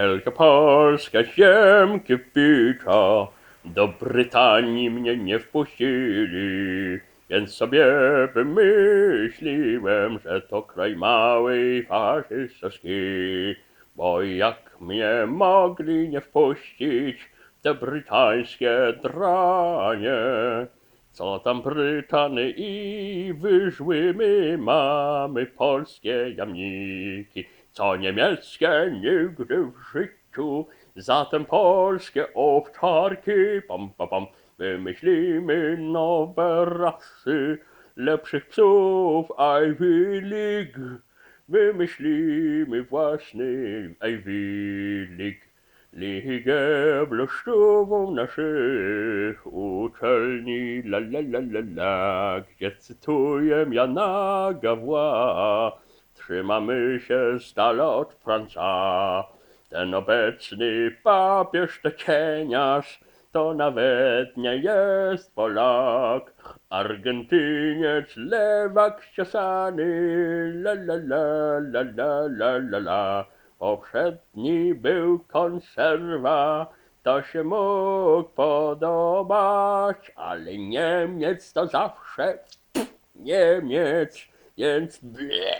Wielka Polska ziemki wbicza, do Brytanii mnie nie wpuścili, więc sobie wymyśliłem, że to kraj mały i faszystowski, bo jak mnie mogli nie wpuścić, te brytańskie dranie, co tam Brytany i wyżły my mamy polskie jamniki, co niemieckie nigdy w życiu, zatem polskie owczarki, pam, pam, pam, wymyślimy nowe rasy, lepszych psów Ivy League, wymyślimy własny Ivy League. Ligę bluszczową naszych uczelni, la la la la la, gdzie cytuję Jana Gawła, trzymamy się dala od Franca. Ten obecny papież to cieniarz, to nawet nie jest Polak. Argentyniec, lewak ściosany, la la la la la la la la. Poprzedni był konserwa, to się mógł podobać, ale Niemiec to zawsze Niemiec, więc ble.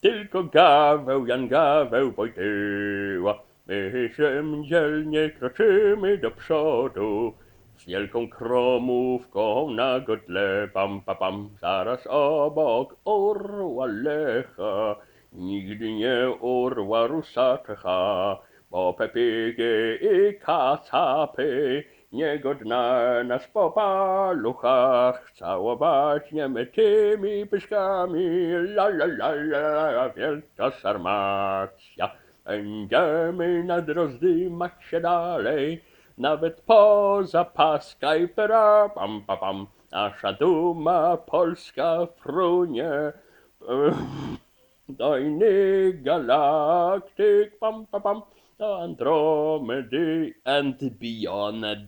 Tylko Gaweł, Jan Gaweł Wojtyła, my się dzielnie kroczymy do przodu, z wielką kromówką na godle, pam, pam, pam, zaraz obok orła Lecha, nigdy nie orła Rusa Czecha, bo pepiki i kacapy niegodne nas po paluchach całować niemy tymi pyszkami, la la la la, wielka sarmacja. Będziemy nadrozdymać się dalej, nawet poza Paska i Pera, pam, pam, pam. Nasza duma polska frunie, Deine Galaktik, pam, pam, pam, Andromedy and beyond.